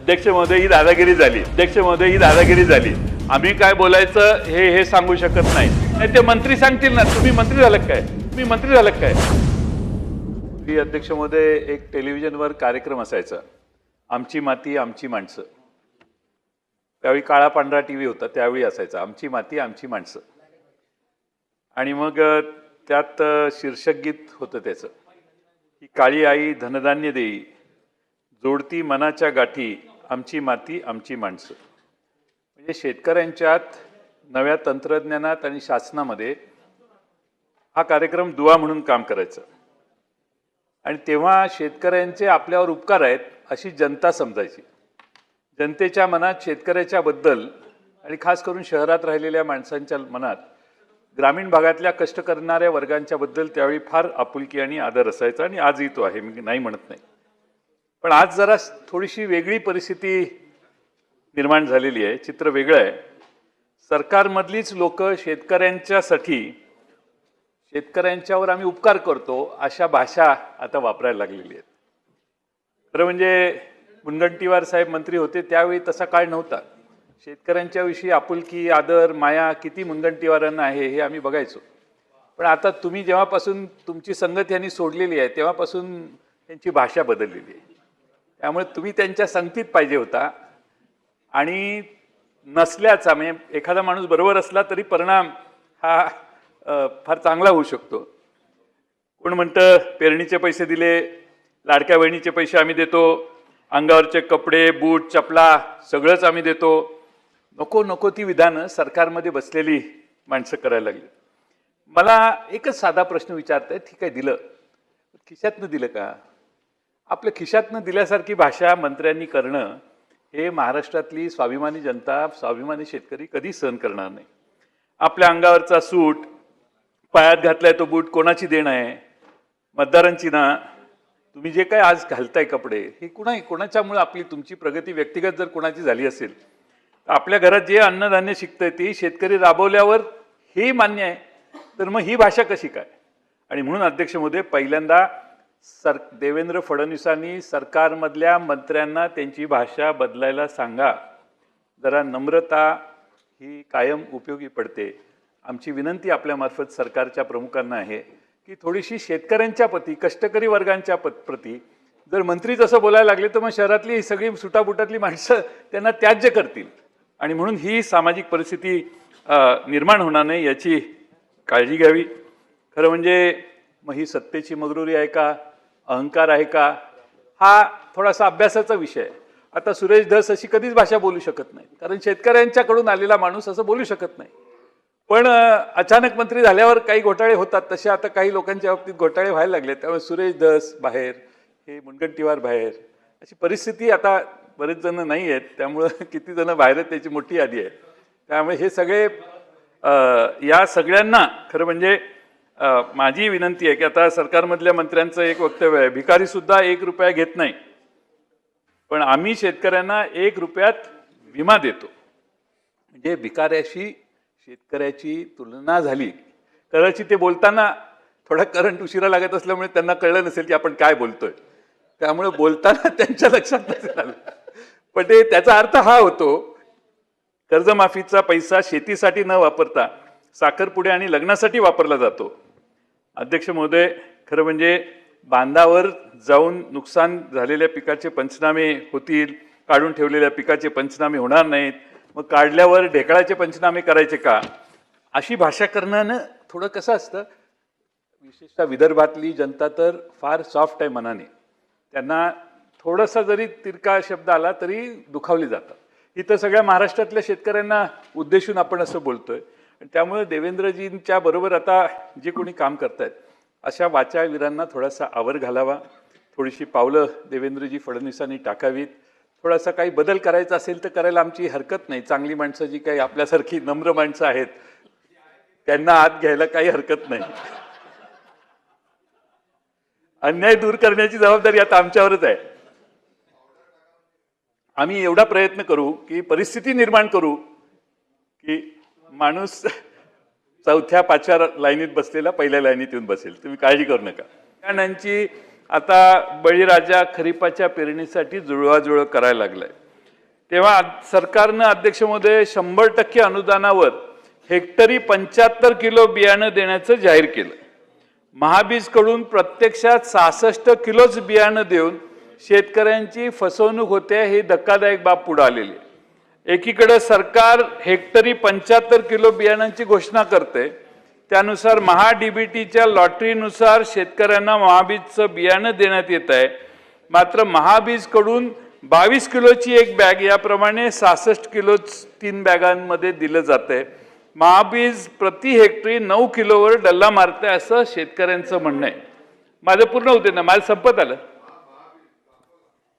अध्यक्ष महोदय ही दादागिरी झाली. अध्यक्ष महोदय ही दादागिरी झाली. आम्ही काय बोलायचं हे हे सांगू शकत नाही. नाही ते मंत्री सांगतील ना. तुम्ही मंत्री झालं काय? तुम्ही मंत्री झालं काय? मी अध्यक्ष महोदय एक टेलिव्हिजनवर कार्यक्रम असायचा. आमची माती आमची माणसं. त्यावेळी काळा पांढरा टी व्ही होता त्यावेळी असायचा. आमची माती आमची माणसं. आणि मग त्यात शीर्षक गीत होतं त्याचं. की काळी आई धनधान्य देई. जोडती मनाच्या गाठी आमची माती आमची माणसं. म्हणजे शेतकऱ्यांच्यात नव्या तंत्रज्ञानात आणि शासनामध्ये हा कार्यक्रम दुवा म्हणून काम करायचा. आणि तेव्हा शेतकऱ्यांचे आपल्यावर उपकार आहेत अशी जनता समजायची. जनतेच्या मनात शेतकऱ्याच्या बद्दल आणि खास करून शहरात राहिलेल्या माणसांच्या मनात ग्रामीण भागातल्या कष्ट करणाऱ्या वर्गांच्याबद्दल त्यावेळी फार आपुलकी आणि आदर असायचा आणि आजही तो आहे मी नाही म्हणत नाही. पण आज जरा थोडीशी वेगळी परिस्थिती निर्माण झालेली आहे. चित्र वेगळं आहे. सरकारमधलीच लोक शेतकऱ्यांच्यासाठी शेतकऱ्यांच्यावर आम्ही उपकार करतो अशा भाषा आता वापरायला लागलेली आहेत. खरं म्हणजे मुनगंटीवार साहेब मंत्री होते त्यावेळी तसा काळ नव्हता. शेतकऱ्यांच्याविषयी आपुलकी आदर माया किती मुनगंटीवारांना आहे हे आम्ही बघायचो. पण आता तुम्ही जेव्हापासून तुमची संगत यांनी सोडलेली आहे तेव्हापासून त्यांची भाषा बदललेली आहे. त्यामुळे तुम्ही त्यांच्या संगतीत पाहिजे होता. आणि नसल्याचा म्हणजे एखादा माणूस बरोबर असला तरी परिणाम हा फार चांगला होऊ शकतो. कोण म्हणतं पेरणीचे पैसे दिले लाडक्या बहिणीचे पैसे आम्ही देतो अंगावरचे कपडे बूट चपला सगळंच आम्ही देतो. नको नको ती विधानं सरकारमध्ये बसलेली माणसं करायला लागली. मला एकच साधा प्रश्न विचारताय ठीक आहे दिलं. खिशातनं दिलं का? आपल्या खिशातनं दिल्यासारखी भाषा मंत्र्यांनी करणं हे महाराष्ट्रातली स्वाभिमानी जनता स्वाभिमानी शेतकरी कधी सहन करणार नाही. आपल्या अंगावरचा सूट पायात घातलाय तो बूट कोणाची देणं आहे? मतदारांची ना. तुम्ही जे काय आज घालताय कपडे हे कुणा कोणाच्यामुळे आपली तुमची प्रगती व्यक्तिगत जर कोणाची झाली असेल तर आपल्या घरात जे अन्नधान्य शिकतंय ते शेतकरी राबवल्यावर हे मान्य आहे. तर मग ही भाषा कशी काय? आणि म्हणून अध्यक्ष मोदी पहिल्यांदा सर देवेंद्र फडणवीसांनी सरकारमधल्या मंत्र्यांना त्यांची भाषा बदलायला सांगा. जरा नम्रता ही कायम उपयोगी पडते. आमची विनंती आपल्यामार्फत सरकारच्या प्रमुखांना आहे की थोडीशी शेतकऱ्यांच्या प्रती कष्टकरी वर्गांच्या पत प्रती जर मंत्री जसं बोलायला लागले तर मग शहरातली ही सगळी सुटाबुटातली माणसं त्यांना त्याज्य करतील. आणि म्हणून ही सामाजिक परिस्थिती निर्माण होणार नाही याची काळजी घ्यावी. खरं म्हणजे मग ही सत्तेची मगरुरी आहे का? अहंकार आहे का? हा थोडासा अभ्यासाचा विषय. आहे आता सुरेश धस अशी कधीच भाषा बोलू शकत नाही. कारण शेतकऱ्यांच्याकडून आलेला माणूस असं बोलू शकत नाही. पण अचानक मंत्री झाल्यावर काही घोटाळे होतात. तसे आता काही लोकांच्या बाबतीत घोटाळे व्हायला लागले त्यामुळे सुरेश धस बाहेर हे मुनगंटीवार बाहेर अशी परिस्थिती आता बरेच जण नाही आहेत. त्यामुळं किती जण बाहेर आहेत त्याची मोठी यादी आहे. त्यामुळे हे सगळे या सगळ्यांना खरं म्हणजे माझी विनंती आहे की आता सरकारमधल्या मंत्र्यांचं एक वक्तव्य आहे भिकारी सुद्धा एक रुपया घेत नाही. पण आम्ही शेतकऱ्यांना एक रुपयात विमा देतो. म्हणजे भिकाऱ्याशी शेतकऱ्याची तुलना झाली. कदाचित ते बोलताना थोडा करंट उशिरा लागत असल्यामुळे त्यांना कळलं नसेल की आपण काय बोलतोय. त्यामुळे बोलताना त्यांच्या लक्षात नसेल आलं. पण ते त्याचा अर्थ हा होतो कर्जमाफीचा पैसा शेतीसाठी न वापरता साखरपुडे आणि लग्नासाठी वापरला जातो. अध्यक्ष महोदय खरं म्हणजे बांधावर जाऊन नुकसान झालेल्या पिकाचे पंचनामे होतील काढून ठेवलेल्या पिकाचे पंचनामे होणार नाहीत मग काढल्यावर ढेकळाचे पंचनामे करायचे का? अशी भाषा करणं थोडं कसं असतं? विशेषतः विदर्भातली जनता तर फार सॉफ्ट आहे मनाने. त्यांना थोडासा जरी तिरका शब्द आला तरी दुखावली जातात. इथं सगळ्या महाराष्ट्रातल्या शेतकऱ्यांना उद्देशून आपण असं बोलतोय. त्यामुळे देवेंद्रजींच्या बरोबर आता जे कोणी काम करतायत अशा वाचावीरांना थोडासा आवर घालावा. थोडीशी पावलं देवेंद्रजी फडणवीसांनी टाकावीत. थोडासा काही बदल करायचा असेल तर करायला आमची हरकत नाही. चांगली माणसं जी काही आपल्यासारखी नम्र माणसं आहेत त्यांना आत घ्यायला काही हरकत नाही. अन्याय दूर करण्याची जबाबदारी आता आमच्यावरच आहे. आम्ही एवढा प्रयत्न करू की परिस्थिती निर्माण करू की माणूस चौथ्या पाचव्या लाईनीत बसलेला पहिल्या लाईनीत येऊन बसेल. तुम्ही काळजी करू नका. बियाणांची आता बळीराजा खरीपाच्या पेरणीसाठी जुळवाजुळव करायला लागलाय. तेव्हा सरकारनं अध्यक्ष महोदय शंभर टक्के अनुदानावर हेक्टरी पंच्याहत्तर किलो बियाणं देण्याचं जाहीर केलं. महाबीजकडून प्रत्यक्षात सहासष्ट किलोच बियाणं देऊन शेतकऱ्यांची फसवणूक होते ही धक्कादायक बाब पुढे आलेली आहे. एकीकडे सरकार हेक्टरी पंच्याहत्तर किलो बियाणांची घोषणा करते त्यानुसार महा डीबीटीच्या लॉटरीनुसार शेतकऱ्यांना महाबीजचं बियाणं देण्यात येत आहे. मात्र महाबीजकडून बावीस किलोची एक बॅग याप्रमाणे सहासष्ट किलो तीन बॅगांमध्ये दिलं जातंय. महाबीज प्रति हेक्टरी नऊ किलोवर डल्ला मारते असं शेतकऱ्यांचं म्हणणं आहे. माझं पूर्ण होते ना? माझं संपत आलं?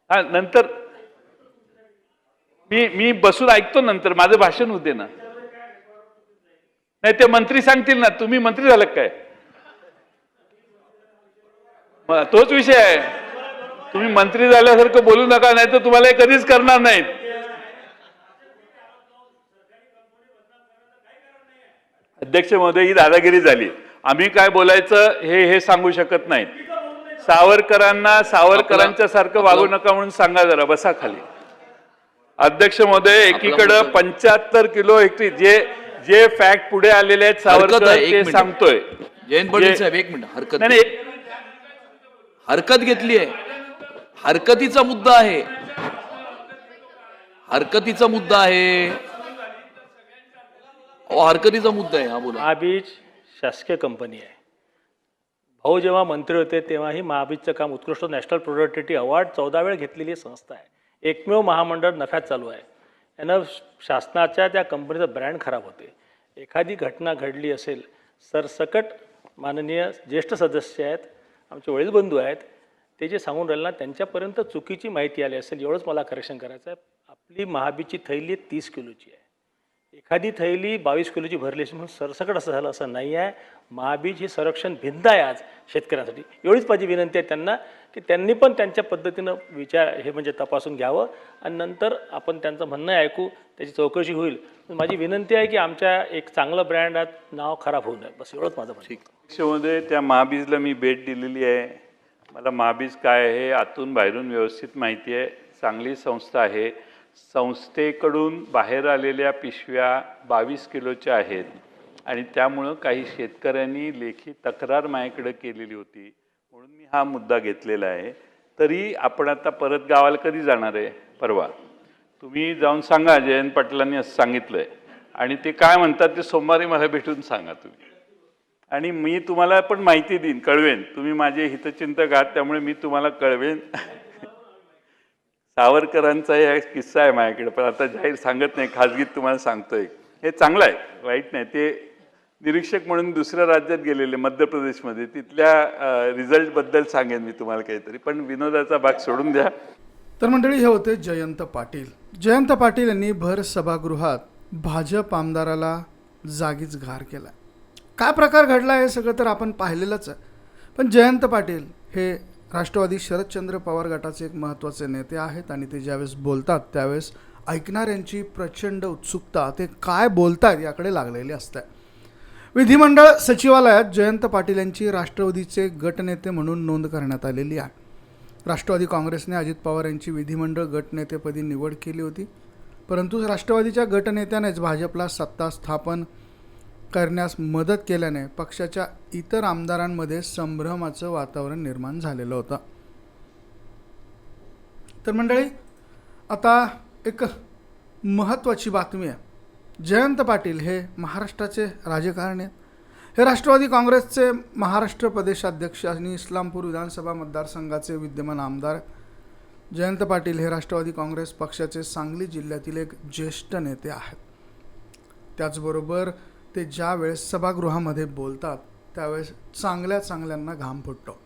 हा नंतर मी मी बसून ऐकतो नंतर माझं भाषण होते ना. नाही ते मंत्री सांगतील ना तुम्ही मंत्री झालं काय? तोच विषय आहे. तुम्ही मंत्री झाल्यासारखं बोलू नका नाही तर तुम्हाला हे कधीच करणार नाहीत. अध्यक्ष महोदय ही दादागिरी झाली. आम्ही काय बोलायचं हे हे सांगू शकत नाहीत. सावरकरांना सावरकरांच्या सारखं वागू नका म्हणून सांगा जरा बसा खाली. अध्यक्ष महोदय एकीकडे पंच्याहत्तर किलो हेक्टरी जे जे फॅक्ट पुढे आलेले आहेत सावरकर ते. सांगतोय. जयंत पाटील साहेब एक मिनिट हरकत नाही हरकत घेतली आहे. हरकतीचा मुद्दा आहे. हरकतीचा मुद्दा आहे. हरकतीचा मुद्दा आहे हा बोला. महाबीज शासकीय कंपनी आहे. भाऊ जेव्हा मंत्री होते तेव्हाही महाबीजचं काम उत्कृष्ट नॅशनल प्रोडक्टिव्हिटी अवॉर्ड चौदा वेळ घेतलेली संस्था आहे. एकमेव महामंडळ नफ्यात चालू आहे. यानं शासनाच्या त्या कंपनीचं ब्रँड खराब होते. एखादी घटना घडली असेल सरसकट माननीय ज्येष्ठ सदस्य आहेत आमचे वडील बंधू आहेत ते जे सांगून राहिले ना त्यांच्यापर्यंत चुकीची माहिती आली असेल एवढंच मला करेक्शन करायचं आहे. आपली महाबीची थैली तीस किलोची आहे. एखादी थैली बावीस किलोची भरली असेल म्हणून सरसकट असं झालं असं नाही आहे. महाबीज ही संरक्षण भिंत आहे आज शेतकऱ्यांसाठी. एवढीच माझी विनंती आहे त्यांना की त्यांनी पण त्यांच्या पद्धतीनं विचार हे म्हणजे तपासून घ्यावं. आणि नंतर आपण त्यांचं म्हणणं ऐकू त्याची चौकशी होईल. माझी विनंती आहे की आमच्या एक चांगलं ब्रँड नाव खराब होऊ नये. बस एवढंच माझं ठीक. आहे. त्या महाबीजला मी भेट दिलेली आहे. मला महाबीज काय आहे आतून बाहेरून व्यवस्थित माहिती आहे. चांगली संस्था आहे. संस्थेकडून बाहेर आलेल्या पिशव्या बावीस किलोच्या आहेत. आणि त्यामुळं काही शेतकऱ्यांनी लेखी तक्रार माझ्याकडे केलेली होती. म्हणून मी हा मुद्दा घेतलेला आहे. तरी आपण आता परत गावाला कधी जाणार आहे? परवा. तुम्ही जाऊन सांगा जयंत पाटलांनी असं सांगितलं आहे आणि ते काय म्हणतात ते सोमवारी मला भेटून सांगा तुम्ही. आणि मी तुम्हाला पण माहिती देईन कळवेन. तुम्ही माझे हितचिंतक आहात त्यामुळे मी तुम्हाला कळवेन. सावरकरांचा एक किस्सा आहे माझ्याकडे पण आता जाहीर सांगत नाही. खाजगीत तुम्हाला सांगतोय. हे चांगलं आहे वाईट नाही. ते निरीक्षक म्हणून दुसऱ्या राज्यात गेलेले मध्य प्रदेशमध्ये तिथल्या रिझल्टबद्दल सांगेन मी तुम्हाला काहीतरी. पण विनोदाचा भाग सोडून द्या. तर मंडळी हे होते जयंत पाटील. जयंत पाटील यांनी भर सभागृहात भाजप आमदाराला जागीच घार केला काय प्रकार घडला हे सगळं तर आपण पाहिलेलंच आहे. पण जयंत पाटील हे राष्ट्रवादी शरदचंद्र पवार गटाचे एक महत्त्वाचे नेते आहेत आणि ते ज्यावेळेस बोलतात त्यावेळेस ऐकणाऱ्यांची प्रचंड उत्सुकता ते काय बोलतात याकडे लागलेली असते विधिमंडळ सचिवालयात जयंत पाटील यांची राष्ट्रवादीचे गटनेते म्हणून नोंद करण्यात आलेली आहे. राष्ट्रवादी काँग्रेसने अजित पवार यांची विधिमंडळ गटनेतेपदी निवड केली होती. परंतु राष्ट्रवादीच्या गटनेत्यानेच भाजपला सत्ता स्थापन करण्यास मदत केल्याने पक्षाच्या इतर आमदारांमध्ये संभ्रमाचं वातावरण निर्माण झालेलं होतं. तर मंडळी आता एक महत्त्वाची बातमी आहे. जयंत पाटील हे महाराष्ट्राचे राजकारणी आहेत. हे राष्ट्रवादी काँग्रेसचे महाराष्ट्र प्रदेशाध्यक्ष आणि इस्लामपूर विधानसभा मतदारसंघाचे विद्यमान आमदार जयंत पाटील हे राष्ट्रवादी काँग्रेस पक्षाचे सांगली जिल्ह्यातील एक ज्येष्ठ नेते आहेत. त्याचबरोबर ते ज्या वेळेस सभागृहामध्ये बोलतात त्यावेळेस चांगल्या चांगल्यांना घाम फुटतो.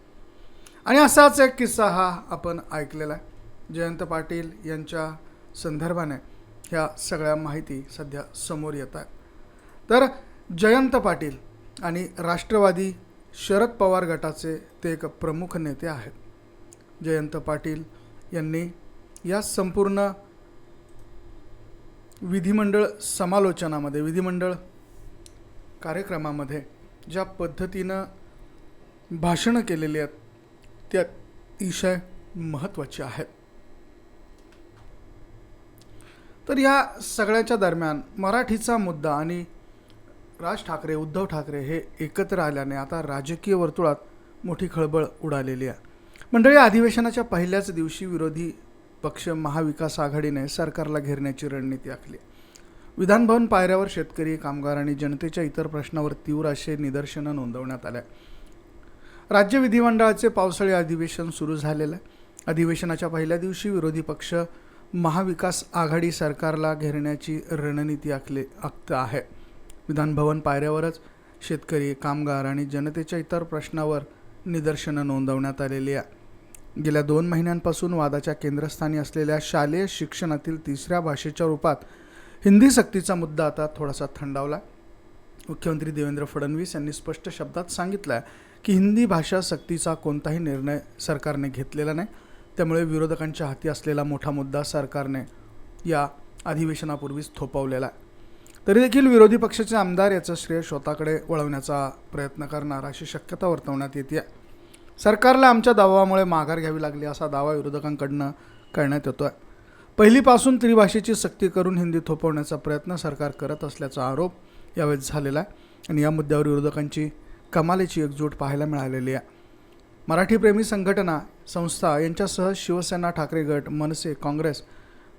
आणि असाच एक किस्सा हा आपण ऐकलेला आहे. जयंत पाटील यांच्या संदर्भाने ह्या सगळ्या माहिती सध्या समोर येत आहेत. तर जयंत पाटील आणि राष्ट्रवादी शरद पवार गटाचे ते एक प्रमुख नेते आहेत. जयंत पाटील यांनी या संपूर्ण विधिमंडळ समालोचनामध्ये विधिमंडळ कार्यक्रमामध्ये ज्या पद्धतीनं भाषणं केलेली आहेत ते अतिशय महत्त्वाचे आहेत. तर या सगळ्याच्या दरम्यान मराठीचा मुद्दा आणि राज ठाकरे उद्धव ठाकरे हे एकत्र आल्याने आता राजकीय वर्तुळात मोठी खळबळ उडालेली आहे. मंडळी अधिवेशनाच्या पहिल्याच दिवशी विरोधी पक्ष महाविकास आघाडीने सरकारला घेरण्याची रणनीती आखली विधानभवन पायऱ्यावर शेतकरी कामगार आणि जनतेच्या इतर प्रश्नावर तीव्र असे निदर्शनं नोंदवण्यात आले राज्य विधिमंडळाचे पावसाळी अधिवेशन सुरू झालेलं आहे. अधिवेशनाच्या पहिल्या दिवशी विरोधी पक्ष महाविकास आघाडी सरकारला घेरण्याची रणनीती आखले आखत आहे. विधानभवन पायऱ्यावरच शेतकरी कामगार आणि जनतेच्या इतर प्रश्नावर निदर्शनं नोंदवण्यात आलेली आहे. गेल्या दोन महिन्यांपासून वादाच्या केंद्रस्थानी असलेल्या शालेय शिक्षणातील तिसऱ्या भाषेच्या रूपात हिंदी सक्तीचा मुद्दा आता थोडासा थंडावला मुख्यमंत्री देवेंद्र फडणवीस यांनी स्पष्ट शब्दात सांगितलं आहे की हिंदी भाषा सक्तीचा कोणताही निर्णय सरकारने घेतलेला नाही. त्यामुळे विरोधकांच्या हाती असलेला मोठा मुद्दा सरकारने या अधिवेशनापूर्वीच थोपवलेला आहे. तरी देखील विरोधी पक्षाचे आमदार याचं श्रेय स्वतःकडे वळवण्याचा प्रयत्न करणार अशी शक्यता वर्तवण्यात येते सरकारला आमच्या दावामुळे माघार घ्यावी लागली असा दावा विरोधकांकडनं करण्यात येतो आहे पहिलीपासून त्रिभाषेची सक्ती करून हिंदी थोपवण्याचा प्रयत्न सरकार करत असल्याचा आरोप यावेळी झालेला आहे. आणि या मुद्द्यावर विरोधकांची कमालीची एकजूट पाहायला मिळालेली आहे. मराठीप्रेमी संघटना संस्था यांच्यासह शिवसेना ठाकरे गट मनसे काँग्रेस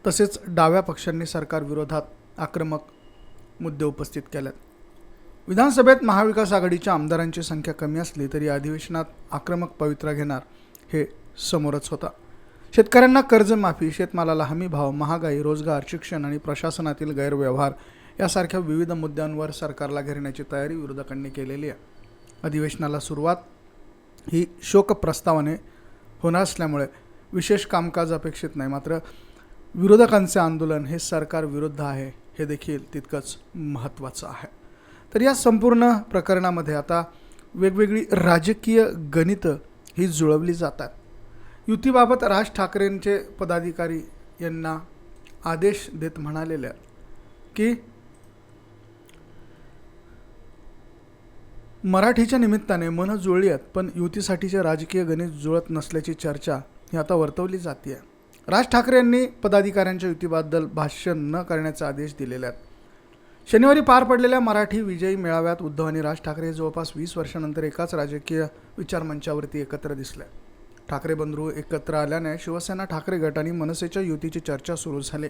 तसेच डाव्या पक्षांनी सरकारविरोधात आक्रमक मुद्दे उपस्थित केलेत. विधानसभेत महाविकास आघाडीच्या आमदारांची संख्या कमी असली तरी अधिवेशनात आक्रमक पवित्रा घेणार हे समोरच होता. शेतकऱ्यांना कर्जमाफी शेतमालाला हमी भाव महागाई रोजगार शिक्षण आणि प्रशासनातील गैरव्यवहार यासारख्या विविध मुद्द्यांवर सरकारला घेरण्याची तयारी विरोधकांनी केलेली आहे. अधिवेशनाला सुरुवात ही शोक प्रस्तावाने होणार असल्यामुळे विशेष कामकाज अपेक्षित नाही. मात्र विरोधकांचे आंदोलन हे सरकार विरुद्ध आहे हे देखील तितकंच महत्त्वाचं आहे. तर या संपूर्ण प्रकरणामध्ये आता वेगवेगळी राजकीय गणितं ही जुळवली जातात. युतीबाबत राज ठाकरेंचे पदाधिकारी यांना आदेश देत म्हणालेले की मराठीच्या निमित्ताने मनं जुळली आहेत पण युतीसाठीचे राजकीय गणित जुळत नसल्याची चर्चा ही आता वर्तवली जाते राज ठाकरे यांनी पदाधिकाऱ्यांच्या युतीबद्दल भाष्य न करण्याचे आदेश दिलेले आहेत. शनिवारी पार पडलेल्या मराठी विजयी मेळाव्यात उद्धव आणि राज ठाकरे जवळपास वीस वर्षानंतर एकाच राजकीय विचारमंचावरती एकत्र दिसले. ठाकरे बंधू एकत्र आल्याने शिवसेना ठाकरे गट आणि मनसेच्या युतीची चर्चा सुरू झाली.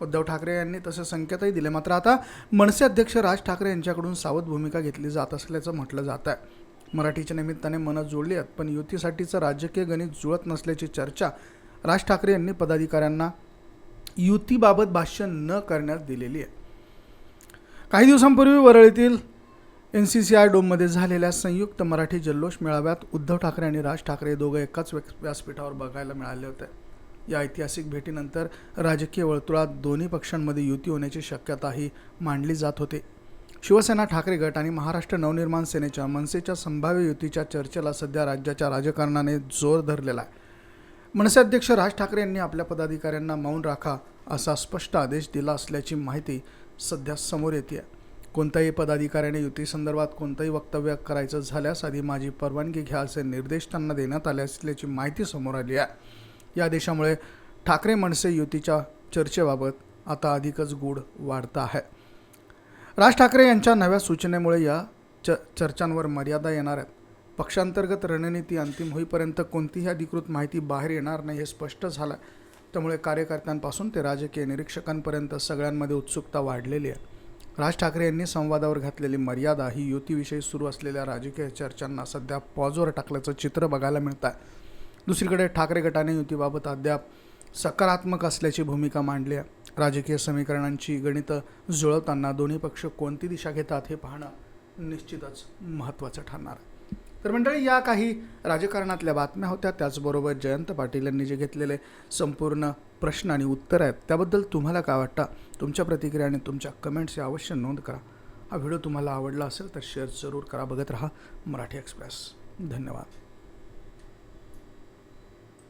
उद्धव ठाकरे यांनी तसे संकेतही दिले. मात्र आता मनसे अध्यक्ष राज ठाकरे यांच्याकडून सावध भूमिका घेतली जात असल्याचं म्हटलं जात आहे. मराठीच्या निमित्ताने मनं जोडली आहेत पण युतीसाठीचं राजकीय गणित जुळत नसल्याची चर्चा राज ठाकरे यांनी पदाधिकाऱ्यांना युतीबाबत भाष्य न करण्यास दिलेली आहे काही दिवसांपूर्वी वरळीतील एन सी सी आय डोममध्ये झालेल्या संयुक्त मराठी जल्लोष मेळाव्यात उद्धव ठाकरे आणि राज ठाकरे दोघं एकाच व्यासपीठावर बघायला मिळाले होते. या ऐतिहासिक भेटीनंतर राजकीय वर्तुळात दोन्ही पक्षांमध्ये युती होण्याची शक्यताही मांडली जात होती. शिवसेना ठाकरे गट आणि महाराष्ट्र नवनिर्माण सेनेच्या मनसेच्या संभाव्य युतीच्या चर्चेला सध्या राज्याच्या राजकारणाने जोर धरलेला आहे. मनसे अध्यक्ष राज ठाकरे यांनी आपल्या पदाधिकाऱ्यांना मौन राखा असा स्पष्ट आदेश दिला असल्याची माहिती सध्या समोर येते आहे कोणत्याही पदाधिकाऱ्याने युतीसंदर्भात कोणतंही वक्तव्य करायचं झाल्यास आधी माझी परवानगी घ्या असे निर्देश त्यांना देण्यात आले असल्याची माहिती समोर आली आहे. या आदेशामुळे ठाकरे मनसे युतीच्या चर्चेबाबत आता अधिकच गूढ वाढता आहे. राज ठाकरे यांच्या नव्या सूचनेमुळे या च चर्चांवर मर्यादा येणार आहेत. पक्षांतर्गत रणनीती अंतिम होईपर्यंत कोणतीही अधिकृत माहिती बाहेर येणार नाही हे स्पष्ट झालं त्यामुळे कार्यकर्त्यांपासून ते राजकीय निरीक्षकांपर्यंत सगळ्यांमध्ये उत्सुकता वाढलेली आहे. राज ठाकरे यांनी संवादावर घातलेली मर्यादा ही युतीविषयी सुरू असलेल्या राजकीय चर्चांना सध्या पॉजवर टाकल्याचं चित्र बघायला मिळतं आहे दुसरीकडे ठाकरे गटाने युतीबाबत अद्याप सकारात्मक असल्याची भूमिका मांडली आहे. राजकीय समीकरणांची गणितं जुळवताना दोन्ही पक्ष कोणती दिशा घेतात हे पाहणं निश्चितच महत्त्वाचं ठरणार आहे. तर मंडळी या काही राजकारणातल्या बातम्या होत्या. त्याचबरोबर जयंत पाटील यांनी जे घेतलेले संपूर्ण प्रश्न आणि उत्तर आहेत त्याबद्दल तुम्हाला काय वाटतं? तुमच्या प्रतिक्रिया आणि तुमच्या कमेंट्स या अवश्य नोंद करा. हा व्हिडिओ तुम्हाला आवडला असेल तर शेअर जरूर करा. बघत राहा मराठी एक्सप्रेस धन्यवाद.